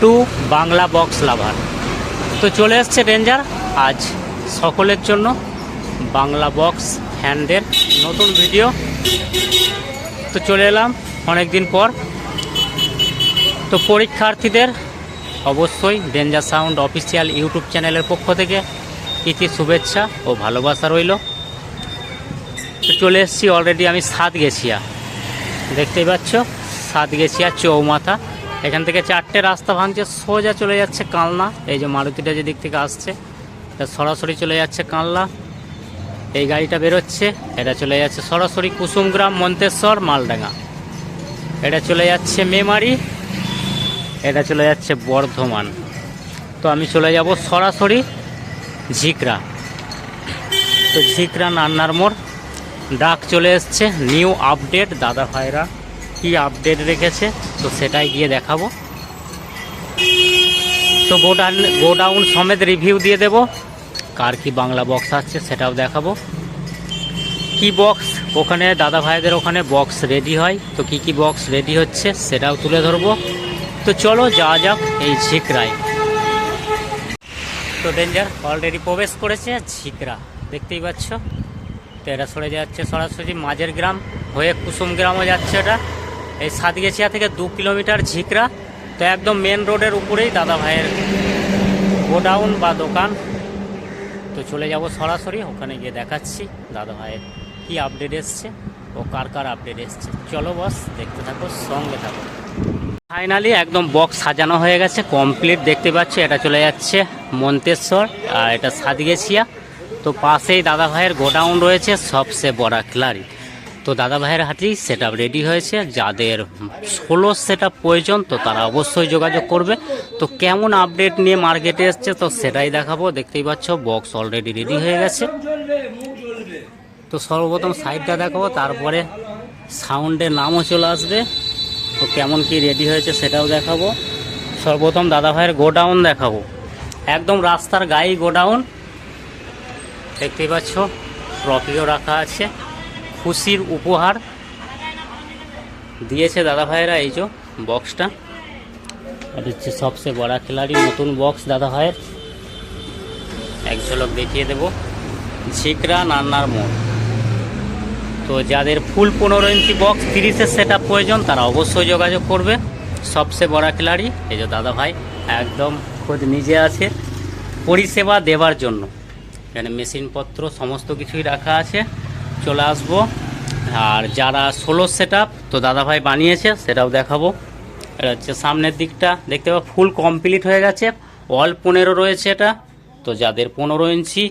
Two Bangla box লাভার। তো চলে এসছে রেঞ্জার আজ সকলের জন্য বাংলা বক্স হ্যান্ডের নতুন ভিডিও। তো চলে এলাম অনেক দিন পর। তো পরীক্ষার্থীদের অবশ্যই ডেঞ্জার সাউন্ড অফিসিয়াল ইউটিউব চ্যানেলের পক্ষ থেকে ইতি শুভেচ্ছা ও ভালোবাসা রইল। তো চলে এসেছি অলরেডি আমি সাত গেছিয়া দেখতেই পাচ্ছ সাত গেছিয়া চৌমাথা। এখান থেকে চারটে রাস্তা ভাঙছে, সোজা চলে যাচ্ছে কালনা। এই যে মারুতিটা যে দিক থেকে আসছে সরাসরি চলে যাচ্ছে কালনা। এই গাড়িটা বেরোচ্ছে, এটা চলে যাচ্ছে সরাসরি কুসুমগ্রাম, মন্তেশ্বর, মালডাঙ্গা। এটা চলে যাচ্ছে মেমারি, এটা চলে যাচ্ছে বর্ধমান। তো আমি চলে যাব সরাসরি ঝিকরা। তো ঝিকরা নান্নার মোড়। ডাক চলে এসছে, নিউ আপডেট, দাদা ভাইরা। কি আপডেট রেখেছে, তো সেটাই গিয়ে দেখাবো। তো গোডাউন গোডাউন সমেত রিভিউ দিয়ে দেব, কার কি বাংলা বক্স আসছে সেটাও দেখাবো। কি বক্স ওখানে দাদা ভাইদের ওখানে বক্স রেডি হয়, তো কি কি বক্স রেডি হচ্ছে সেটাও তুলে ধরবো। তো চলো যাওয়া যাক এই ঝিকরায়। তো ডেঞ্জার অলরেডি প্রবেশ করেছে ঝিকরা, দেখতেই পাচ্ছ। তো এটা সরে যাচ্ছে সরাসরি, মাঝের গ্রাম, হয়ে কুসুম গ্রামও যাচ্ছে এটা। এই সাতগেছিয়া থেকে দু কিলোমিটার ঝিকরা, তো একদম মেন রোডের উপরেই দাদা ভাইয়ের গোডাউন বা দোকান। তো চলে যাব সরাসরি, ওখানে গিয়ে দেখাচ্ছি দাদা ভাইয়ের কী আপডেট এসছে ও কার কার আপডেট এসছে। চলো বস দেখতে থাকো, সঙ্গে থাকো। ফাইনালি একদম বক্স সাজানো হয়ে গেছে কমপ্লিট দেখতে পাচ্ছি, এটা চলে যাচ্ছে মন্তেশ্বর, আর এটা সাদগেছিয়া তো পাশেই দাদা ভাইয়ের গোডাউন রয়েছে, সবচেয়ে বড় খিলাড়ি তো দাদা ভাইয়ের হাতেই সেট রেডি হয়েছে। যাদের ষোলো সেট প্রয়োজন, তো তারা অবশ্যই যোগাযোগ করবে। তো কেমন আপডেট নিয়ে মার্কেটে এসছে, তো সেটাই দেখাবো। দেখতেই পাচ্ছ বক্স অলরেডি রেডি হয়ে গেছে। তো সর্বপ্রথম সাইডটা দেখাবো, তারপরে সাউন্ডের নামও চলে আসবে। তো কেমন কি রেডি হয়েছে, সেটাও দেখাবো। সর্বপ্রথম দাদা ভাইয়ের গোডাউন দেখাবো। একদম রাস্তার গায়ে গোডাউন। দেখতেই পাচ্ছ ট্রফিও রাখা আছে। খুশির উপহার দিয়েছে দাদা ভাইয়েরা এই যে বক্সটা হচ্ছে সবচেয়ে বড় খেলাড়ি, নতুন বক্স দাদা ভাইয়ের এক ঝলক দেখিয়ে দেবো। ঝিকরা নান্নার মোড়। তো যাদের ফুল পনেরো ইঞ্চি বক্স তিরিশের সেট প্রয়োজন, তারা অবশ্যই যোগাযোগ করবে। সবচেয়ে বড় খেলাড়ি, এই যে দাদা ভাই একদম খোঁজ নিজে আছে। পরিষেবা দেওয়ার জন্য। এখানে মেশিনপত্র, সমস্ত কিছুই রাখা আছে। চলে আসব। আর যারা ষোলো সেট তো দাদাভাই বানিয়েছে, সেটাও দেখাবো। এটা হচ্ছে সামনের দিকটা, দেখতে পাবো ফুল কমপ্লিট হয়ে গেছে। অল পনেরো রয়েছে এটা। তো যাদের পনেরো ইঞ্চি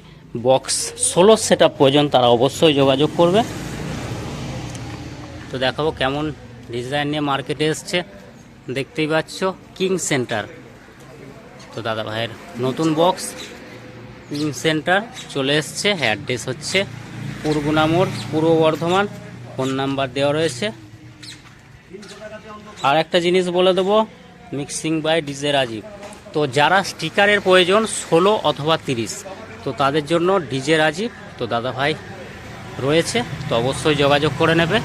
বক্স ষোলো সেট প্রয়োজন, তারা অবশ্যই যোগাযোগ করবে। তো দেখাবো কেমন ডিজাইন নিয়ে মার্কেটে এসছে। দেখতেই পাচ্ছ কিং সেন্টার তো দাদা ভাইয়ের নতুন বক্স কিং সেন্টার চলে এসছে। অ্যাড্রেস হচ্ছে পুরগুনা মোড় পূর্ব বর্ধমান, ফোন নাম্বার দেওয়া রয়েছে। আর একটা জিনিস বলে দেবো, মিক্সিং বাই ডিজে রাজীব। তো যারা স্টিকারের প্রয়োজন, ষোলো অথবা তিরিশ, তো তাদের জন্য ডিজে রাজীব, তো দাদা ভাই রয়েছে, তো অবশ্যই যোগাযোগ করে নেবে।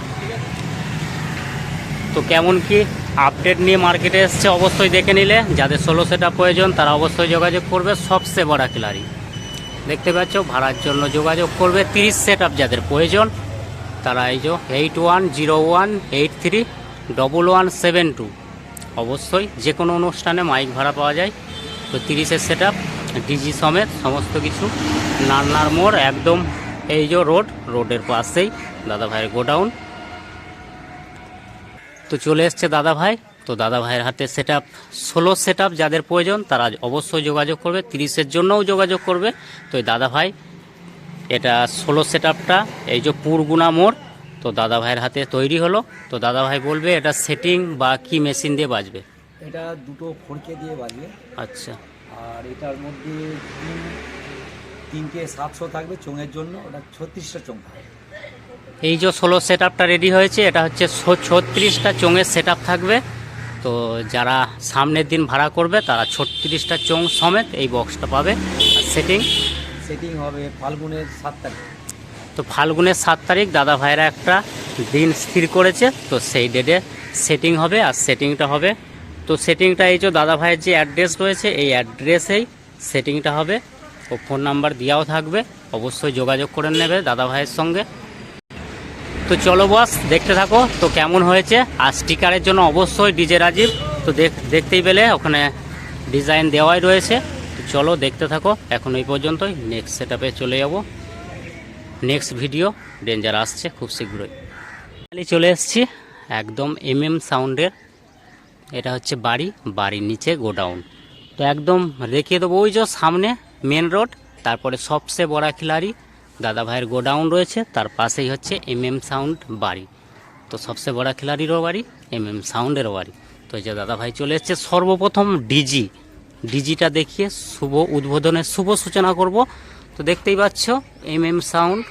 তো কেমন কি আপডেট নিয়ে মার্কেটে এসছে, অবশ্যই দেখে নিলে। যাদের ষোলো সেটা প্রয়োজন, তারা অবশ্যই যোগাযোগ করবে, সবচেয়ে বড় খিলাড়ি দেখতে পাচ্ছ, ভাড়ার জন্য যোগাযোগ করবে। তিরিশ সেট আপ যাদের প্রয়োজন, তারা এই যে eight one zero one eight three double one seven two অবশ্যই যে কোনো অনুষ্ঠানে মাইক ভাড়া পাওয়া যায়, তো তিরিশের সেট আপ ডিজি সমেত সমস্ত কিছু। নান্নার মোড় একদম এই যে রোড, রোডের পাশেই দাদা ভাইয়ের গোডাউন। তো চলে এসছে দাদা ভাই তো দাদা ভাইয়ের হাতে সেট আপ ষোলো সেট যাদের প্রয়োজন তারা অবশ্যই যোগাযোগ করবে তিরিশের জন্যও যোগাযোগ করবে। তো এই দাদা ভাই এটা ষোলো সেট আপটা এই যে পুরগুনা মোড় তো দাদা ভাইয়ের হাতে তৈরি হলো। তো দাদা ভাই বলবে এটা সেটিং বা কি মেশিন দিয়ে বাজবে? এটা দুটো ফোরকে দিয়ে বাজবে। আচ্ছা। আর এটার মধ্যে তিন তিনটে সাতশো থাকবে চোঙের জন্য ওটা ছত্রিশটা চোঙ এই যে ষোলো সেট আপটা রেডি হয়েছে এটা হচ্ছে ছত্রিশটা চোঙের সেট থাকবে। তো যারা সামনের দিন ভাড়া করবে তারা ছত্রিশটা চোং সমেত এই বক্সটা পাবে। আর সেটিং সেটিং হবে ফাল্গুনের সাত তারিখ। তো ফাল্গুনের সাত তারিখ দাদা ভাইরা একটা দিন স্থির করেছে তো সেই ডেটে সেটিং হবে আর সেটিংটা হবে। তো সেটিংটা এই যে দাদা ভাইয়ের যে অ্যাড্রেস রয়েছে এই অ্যাড্রেসেই সেটিংটা হবে। ও ফোন নাম্বার দেওয়াও থাকবে অবশ্যই যোগাযোগ করে নেবে দাদা ভাইয়ের সঙ্গে। তো চলো বস দেখতে থাকো তো কেমন হয়েছে। আর স্টিকারের জন্য অবশ্যই ডিজে রাজীব, তো দেখ- দেখতেই পেলে, ওখানে ডিজাইন দেওয়াই রয়েছে। তো চলো দেখতে থাকো, এখন এই পর্যন্তই নেক্সট সেট চলে যাব। নেক্সট ভিডিও ডেঞ্জার আসছে খুব শীঘ্রই। ফাইনালি চলে এসেছি, একদম এম এম সাউন্ডের এটা হচ্ছে বাড়ি, বাড়ির নিচে গোডাউন। তো একদম রেখে দেবো, ওই যে সামনে মেন রোড তারপরে সবচেয়ে বড় খিলাড়ি। দাদা ভাইয়ের গোডাউন রয়েছে, তার পাশেই হচ্ছে এম এম সাউন্ড বাড়ি। তো সবচেয়ে বড় খিলাড়িরও বাড়ি এম এম সাউন্ডেরও বাড়ি। তো যে দাদা ভাই চলে এসছে, সর্বপ্রথম ডিজি ডিজিটা দেখিয়ে শুভ উদ্বোধনের শুভ সূচনা করব। তো দেখতেই পাচ্ছ M M sound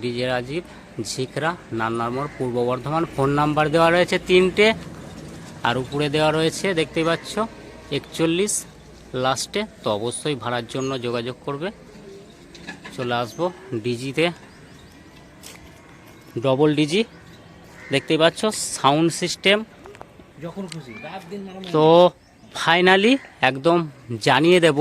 DJ Rajib, Jhikra Nannarmor Purba Bardhaman, phone number দেওয়া রয়েছে তিনটে। আর উপরে দেওয়া রয়েছে, দেখতেই পাচ্ছ, একচল্লিশ লাস্টে তো অবশ্যই ভাড়ার জন্য যোগাযোগ করবে। চলে আসব ডিজিতে। ডবল ডিজি দেখতেই পাচ্ছ সাউন্ড সিস্টেম তো ফাইনালি একদম জানিয়ে দেব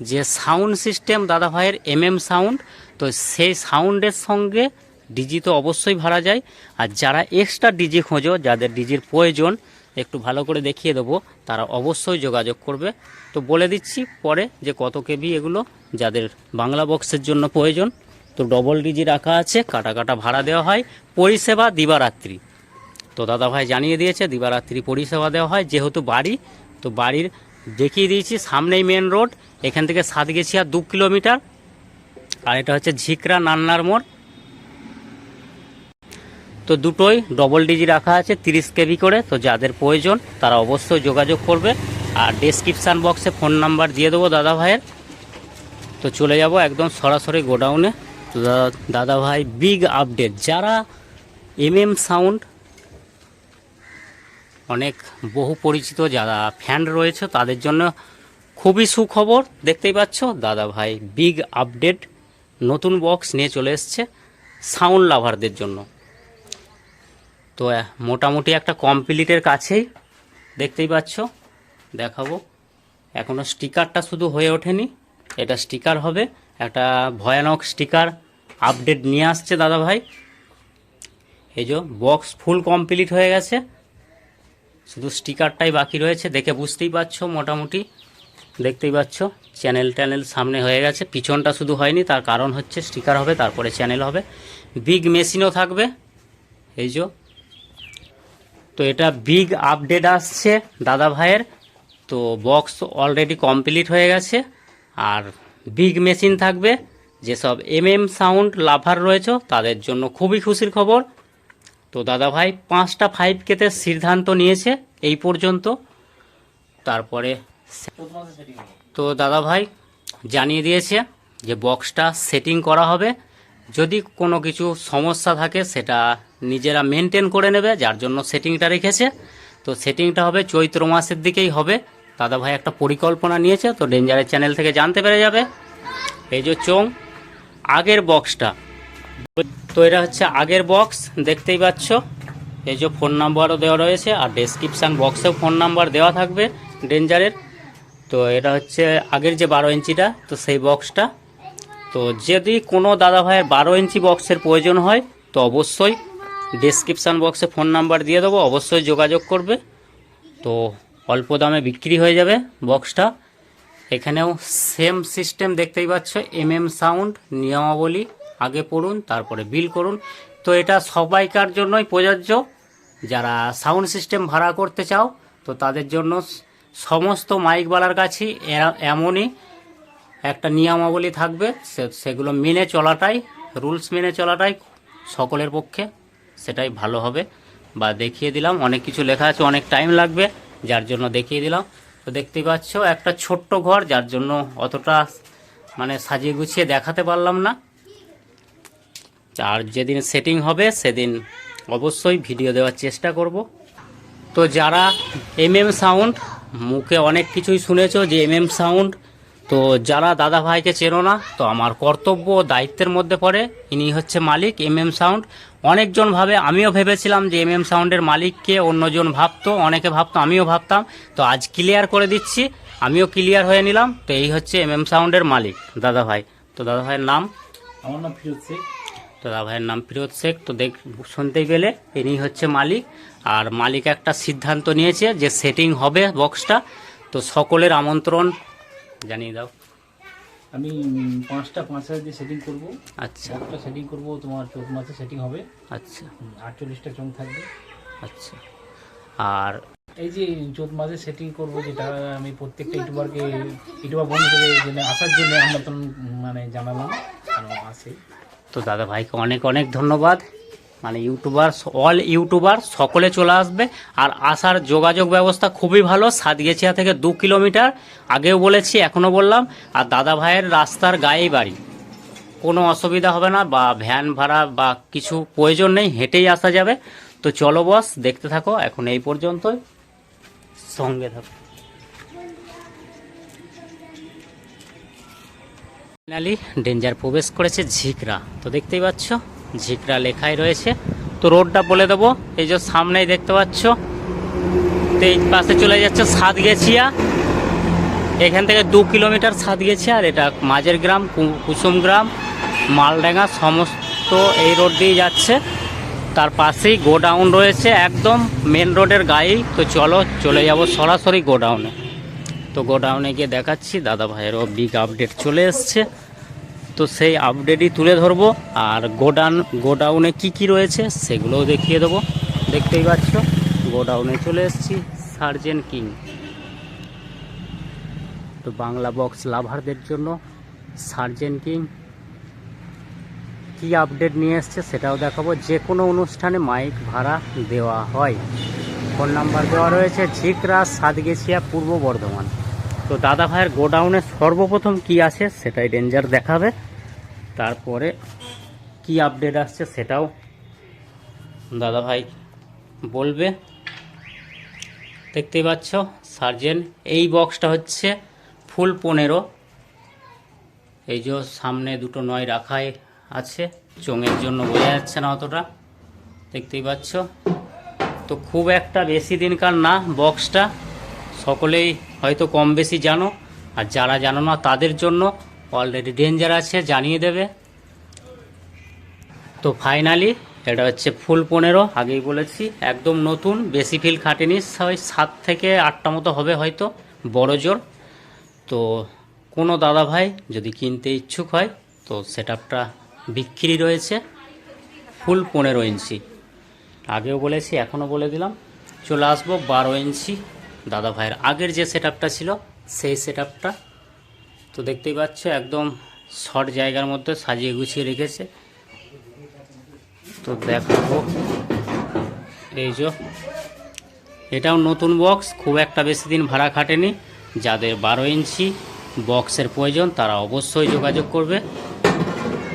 যে সাউন্ড সিস্টেম দাদা ভাইয়ের এম এম সাউন্ড তো সেই সাউন্ডের সঙ্গে ডিজি তো অবশ্যই ভাড়া যায়। আর যারা এক্সট্রা ডিজি খোঁজো যাদের ডিজির প্রয়োজন একটু ভালো করে দেখিয়ে দেবো। তারা অবশ্যই যোগাযোগ করবে। তো বলে দিচ্ছি পরে যে কত কেবি এগুলো যাদের বাংলা বক্সের জন্য প্রয়োজন। তো ডবল ডিজি রাখা আছে কাটা কাটা ভাড়া দেওয়া হয়। পরিষেবা দিবারাত্রি। তো দাদা ভাই জানিয়ে দিয়েছে, দিবারাত্রি পরিষেবা দেওয়া হয়। যেহেতু বাড়ি, তো বাড়ির দেখিয়ে দিয়েছি, সামনেই মেন রোড এখান থেকে সাতগেছিয়া দু কিলোমিটার। আর এটা হচ্ছে ঝিকরা নান্নার মোড়। তো দুটোই ডবল ডিজি রাখা আছে, তিরিশ কেবি করে। তো যাদের প্রয়োজন, তারা অবশ্যই যোগাযোগ করবে। আর ডেসক্রিপশান বক্সে ফোন নাম্বার দিয়ে দেবো দাদা ভাইয়ের। তো চলে যাব একদম সরাসরি গোডাউনে। তো দাদা ভাই বিগ আপডেট যারা এম এম সাউন্ড অনেক বহু পরিচিত যারা ফ্যান রয়েছে, তাদের জন্য খুবই সুখবর। দেখতেই পাচ্ছ, দাদা ভাই বিগ আপডেট নতুন বক্স নিয়ে চলে এসছে সাউন্ড লাভারদের জন্য। তো মোটামুটি একটা কমপ্লিটের কাছেই দেখতেই পাচ্ছ। দেখাবো। এখনও স্টিকারটা শুধু হয়ে ওঠেনি। এটা স্টিকার হবে। একটা ভয়ানক স্টিকার আপডেট নিয়ে আসছে দাদা ভাই এই যে বক্স ফুল কমপ্লিট হয়ে গেছে। শুধু স্টিকারটাই বাকি রয়েছে। দেখে বুঝতেই পারছ মোটামুটি। দেখতেই পাচ্ছ চ্যানেল ট্যানেল সামনে হয়ে গেছে। পিছনটা শুধু হয়নি, তার কারণ হচ্ছে স্টিকার হবে, তারপরে চ্যানেল হবে। বিগ মেশিনও থাকবে। এই যে তো এটা বিগ আপডেট আসছে দাদা ভাইয়ের। তো বক্স অলরেডি কমপ্লিট হয়ে গেছে। আর বিগ মেশিন থাকবে। যেসব এম এম সাউন্ড লাভার রয়েছে, তাদের জন্য খুবই খুশির খবর। তো দাদা ভাই, পাঁচটা ফাইভ কেতে সিদ্ধান্ত নিয়েছে এই পর্যন্ত। তারপরে তো দাদা ভাই জানিয়ে দিয়েছে যে বক্সটা সেটিং করা হবে। যদি কোনো কিছু সমস্যা থাকে, সেটা নিজেরা মেনটেন করে নেবে, যার জন্য সেটিংটা রেখেছে। তো সেটিংটা হবে চৈত্র মাসের দিকেই হবে। দাদা ভাই একটা পরিকল্পনা নিয়েছে, তো ডেঞ্জারের চ্যানেল থেকে জানতে পেরে যাবে। এই যে চোং আগের বক্সটা তো এটা হচ্ছে আগের বক্স দেখতেই পাচ্ছ। এই যে ফোন নাম্বারও দেওয়া রয়েছে, আর ডেসক্রিপশান বক্সেও ফোন নাম্বার দেওয়া থাকবে ডেঞ্জারের তো এটা হচ্ছে আগের যে বারো ইঞ্চিটা, তো সেই বক্সটা তো যদি কোনো দাদা ভাইয়ের বারো ইঞ্চি বক্সের প্রয়োজন হয়, তো অবশ্যই ডেসক্রিপশান বক্সে ফোন নাম্বার দিয়ে দেবো, অবশ্যই যোগাযোগ করবে। তো অল্প দামে বিক্রি হয়ে যাবে বক্সটা এখানেও সেম সিস্টেম দেখতেই পাচ্ছ এম এম সাউন্ড নিয়মাবলী, আগে পড়ুন, তারপরে বিল করুন। তো এটা সবাইকার জন্যই প্রযোজ্য। যারা সাউন্ড সিস্টেম ভাড়া করতে চাও, তো তাদের জন্য সমস্ত মাইকওয়ালার কাছেই এমনই একটা নিয়মাবলী থাকবে। সেগুলো মেনে চলাটাই রুলস মেনে চলাটাই সকলের পক্ষে সেটাই ভালো হবে। বা দেখিয়ে দিলাম, অনেক কিছু লেখা আছে, অনেক টাইম লাগবে, যার জন্য দেখিয়ে দিলাম। তো দেখতেই পাচ্ছ, একটা ছোট্ট ঘর, যার জন্য অতটা মানে সাজিয়ে গুছিয়ে দেখাতে পারলাম না। আর যেদিন সেটিং হবে, সেদিন অবশ্যই ভিডিও দেওয়ার চেষ্টা করব। তো যারা এম এম সাউন্ড মুখে অনেক কিছুই শুনেছো, যে এম এম সাউন্ড তো যারা দাদা ভাইকে চেনো না তো আমার কর্তব্য ও দায়িত্বের মধ্যে পড়ে। ইনি হচ্ছে মালিক এম এম সাউন্ড অনেকজন ভাবে আমিও ভেবেছিলাম যে এম এম সাউন্ডের মালিককে অন্যজন ভাবতো অনেকে ভাবতো আমিও ভাবতাম। তো আজ ক্লিয়ার করে দিচ্ছি আমিও ক্লিয়ার হয়ে নিলাম। তো এই হচ্ছে এম এম সাউন্ডের মালিক দাদা ভাই। তো দাদা ভাইয়ের নাম? আমার নাম ফিরোজ শেখ। তো দাদা ভাইয়ের নাম ফিরোজ শেখ। তো দেখ শুনতেই পেলে ইনি হচ্ছে মালিক। আর মালিক একটা সিদ্ধান্ত নিয়েছে যে সেটিং হবে বক্সটা তো সকলের আমন্ত্রণ জানিয়ে দাও। আমি পাঁচটা পাঁচ হাজার দিয়ে সেটিং করব। আচ্ছা। একটা সেটিং করব তোমার চোদ্দ মাসে সেটিং হবে। আচ্ছা। আটচল্লিশটা চোখ থাকবে। আচ্ছা। আর এই যে চোদ্দ মাসে সেটিং করব যেটা আমি প্রত্যেকটা ইউটিউবারকে ইউটিউবার বন্ধুদের জন্য আসার জন্য আমন্ত্রণ মানে জানালাম। আসে তো দাদা ভাইকে অনেক অনেক ধন্যবাদ। মানে ইউটিউবার অল ইউটিউবার সকলে চলে আসবে। আর আসার যোগাযোগ ব্যবস্থা খুবই ভালো, সাতগেছিয়া থেকে দু কিলোমিটার। আগেও বলেছি, এখনও বললাম। আর দাদা ভাইয়ের রাস্তার গায়েই বাড়ি। কোনো অসুবিধা হবে না, বা ভ্যান ভাড়া বা কিছু প্রয়োজন নেই, হেঁটেই আসা যাবে। তো চলো বস দেখতে থাকো, এখন এই পর্যন্তই। সঙ্গে থাকো। ফাইনালি ডেঞ্জার প্রবেশ করেছে ঝিকরা। তো দেখতেই পাচ্ছ ঝিকরা লেখাই রয়েছে। তো রোডটা বলে দেবো। এই যে সামনেই দেখতে পাচ্ছ। তো এই পাশে চলে যাচ্ছে সাতগেছিয়া। এখান থেকে দু কিলোমিটার সাতগেছিয়া আর এটা মাঝের গ্রাম কুসুম গ্রাম, মালডাঙ্গা, সমস্ত এই রোড দিয়ে যাচ্ছে। তার পাশেই গোডাউন রয়েছে একদম, মেন রোডের গায়েই। তো চলো, চলে যাব সরাসরি গোডাউনে। তো গোডাউনে গিয়ে দেখাচ্ছি দাদা ভাইয়েরও বিগ আপডেট চলে এসছে। তো সেই আপডেটই তুলে ধরবো। আর গোডাউন, গোডাউনে কি কি রয়েছে সেগুলোও দেখিয়ে দেবো। দেখতেই পাচ্ছ, গোডাউনে চলে এসেছি সার্জেন কিং। তো বাংলা বক্স লাভারদের জন্য সার্জেন কিং। কি আপডেট নিয়ে এসছে সেটাও দেখাবো। যে কোনো অনুষ্ঠানে মাইক ভাড়া দেওয়া হয়। ফোন নাম্বার দেওয়া রয়েছে, ঝিকরা, সাতগেছিয়া, পূর্ব বর্ধমান। তো দাদা ভাইয়ের গোডাউনে সর্বপ্রথম কি আছে সেটাই ডেঞ্জার দেখাবে। তারপরে কি আপডেট আসছে সেটাও দাদা ভাই বলবে। দেখতেই পাচ্ছ, সার্জেন, এই বক্সটা হচ্ছে ফুল পনেরো। এই যে সামনে দুটো নয় রাখাই আছে, চোঙের জন্য বোঝা যাচ্ছে না অতটা। দেখতেই পাচ্ছ, তো খুব একটা বেশি দিনকার না বক্সটা সকলেই হয়তো কম বেশি জানো, আর যারা জানো না তাদের জন্য অলরেডি ডেঞ্জার আছে, জানিয়ে দেবে। তো ফাইনালি এটা হচ্ছে ফুল পনেরো, আগেই বলেছি, একদম নতুন, বেশি ফিল খাটেনি ওই সাত থেকে আটটা মতো হবে হয়তো, বড় জোর। তো কোনো দাদা ভাই যদি কিনতে ইচ্ছুক হয়, তো সেট আপটা বিক্রি রয়েছে, ফুল পনেরো ইঞ্চি। আগেও বলেছি, এখনও বলে দিলাম। চলে আসব বারো ইঞ্চি। দাদা ভাইয়ের আগের যে সেট ছিল, সেই সেট তো দেখতেই পাচ্ছ, একদম শর্ট জায়গার মধ্যে সাজিয়ে গুছিয়ে রেখেছে। তো দেখাবো। এই যে, এটাও নতুন বক্স খুব একটা বেশি দিন ভাড়া খাটেনি। যাদের বারো ইঞ্চি বক্সের প্রয়োজন, তারা অবশ্যই যোগাযোগ করবে।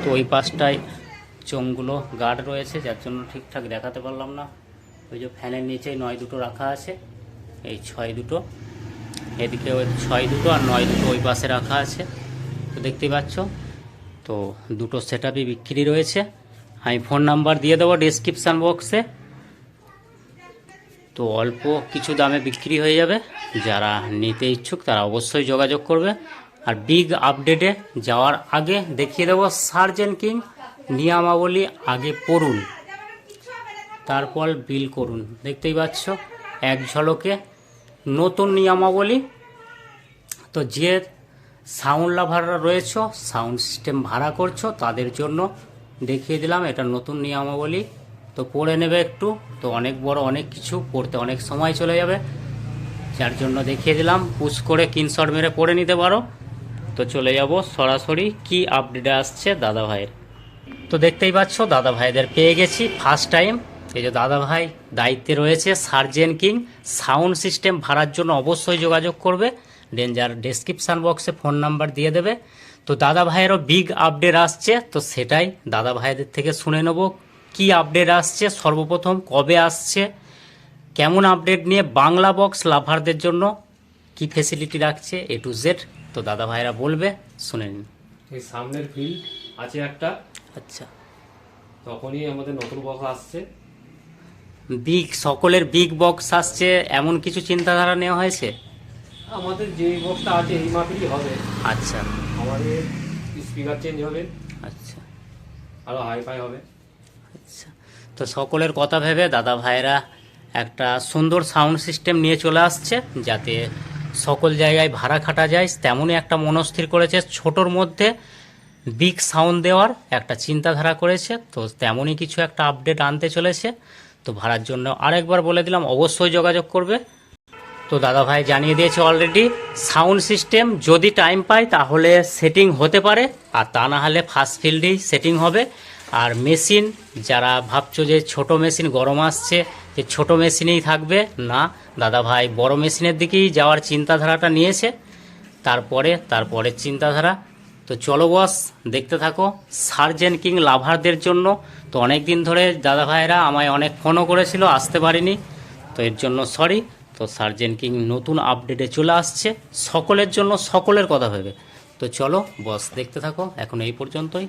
তো ওই পাশটায় চোঙগুলো গার্ড রয়েছে, যার জন্য ঠিকঠাক দেখাতে পারলাম না। ওই যে ফ্যানের নিচেই নয় দুটো রাখা আছে। এই ছয় দুটো। এদিকে ওই ছয় দুটো আর নয় দুটো ওই পাশে রাখা আছে। তো দেখতেই পাচ্ছ, তো দুটো সেট বিক্রি রয়েছে। আমি ফোন নাম্বার দিয়ে দেবো ডিসক্রিপশান বক্সে তো অল্প কিছু দামে বিক্রি হয়ে যাবে। যারা নিতে ইচ্ছুক তারা অবশ্যই যোগাযোগ করবে। আর বিগ আপডেটে যাওয়ার আগে দেখিয়ে দেবো সার্জেন কিং নিয়মাবলী আগে পড়ুন। তারপর বিল করুন। দেখতেই পাচ্ছ, এক ঝলকে নতুন নিয়মাবলী। তো যে সাউন্ড লাভাররা রয়েছ সাউন্ড সিস্টেম ভাড়া করছ, তাদের জন্য দেখিয়ে দিলাম এটা নতুন নিয়মাবলী। তো পড়ে নেবে একটু, তো অনেক বড় অনেক কিছু পড়তে অনেক সময় চলে যাবে। যার জন্য দেখিয়ে দিলাম পুশ করে কিনশট মেরে পড়ে নিতে পারো। তো চলে যাব সরাসরি, কি আপডেট আসছে দাদা ভাইয়ের তো দেখতেই পাচ্ছ দাদা ভাইদের পেয়ে গেছি ফার্স্ট টাইম এই যে দাদা ভাই দায়িত্বে রয়েছে সার্জেন কিং সাউন্ড সিস্টেম ভাড়ার জন্য অবশ্যই যোগাযোগ করবে। ডেঞ্জার ডেসক্রিপশান বক্সে ফোন নাম্বার দিয়ে দেবে। তো দাদা ভাইয়েরও বিগ আপডেট আসছে তো সেটাই দাদা ভাইদের থেকে শুনে নেব। কি আপডেট আসছে সর্বপ্রথম কবে আসছে কেমন আপডেট নিয়ে বাংলা বক্স লাভারদের জন্য কি ফেসিলিটি রাখছে এ টু জেড তো দাদা ভাইরা বলবে শুনে নিন। এই সামনের ফিল্ড আছে একটা। আচ্ছা। তখনই আমাদের নতুন বক্স আসছে। বিগ সকলের বিগ বক্স আসছে এমন কিছু চিন্তাধারা নেওয়া হয়েছে? আমাদের যে বক্সটা আছে এই মাপেরই হবে। আচ্ছা। আমাদের স্পিকার চেঞ্জ হবে। আচ্ছা। আরও হাইফাই হবে। আচ্ছা। তো সকলের কথা ভেবে দাদা ভাইরা একটা সুন্দর সাউন্ড সিস্টেম নিয়ে চলে আসছে যাতে সকল জায়গায় ভাড়া খাটা যায়। তেমনই একটা মনস্থির করেছে ছোটোর মধ্যে বিগ সাউন্ড দেওয়ার একটা চিন্তাধারা করেছে। তো তেমনই কিছু একটা আপডেট আনতে চলেছে। তো ভাড়ার জন্য আরেকবার বলে দিলাম, অবশ্যই যোগাযোগ করবে। তো দাদা ভাই জানিয়ে দিয়েছে অলরেডি সাউন্ড সিস্টেম যদি টাইম পায় তাহলে সেটিং হতে পারে, আর তা না হলে ফার্স্ট ফিল্ডেই সেটিং হবে। আর মেশিন যারা ভাবছ যে ছোট মেশিন গরম আসছে, যে ছোট মেশিনেই থাকবে, না দাদা ভাই বড় মেশিনের দিকেই যাওয়ার চিন্তাধারাটা নিয়েছে। তারপরে, তারপরের চিন্তাধারা তো চলো বস দেখতে থাকো। সার্জেন কিং লাভারদের জন্য তো অনেক দিন ধরে দাদা ভাইরা আমায় অনেক ফোনও করেছিল, আসতে পারিনি। তো এর জন্য সরি তো সার্জেন কিং নতুন আপডেটে চলে আসছে। সকলের জন্য সকলের কথা ভেবে। তো চলো বস দেখতে থাকো, এখন এই পর্যন্তই।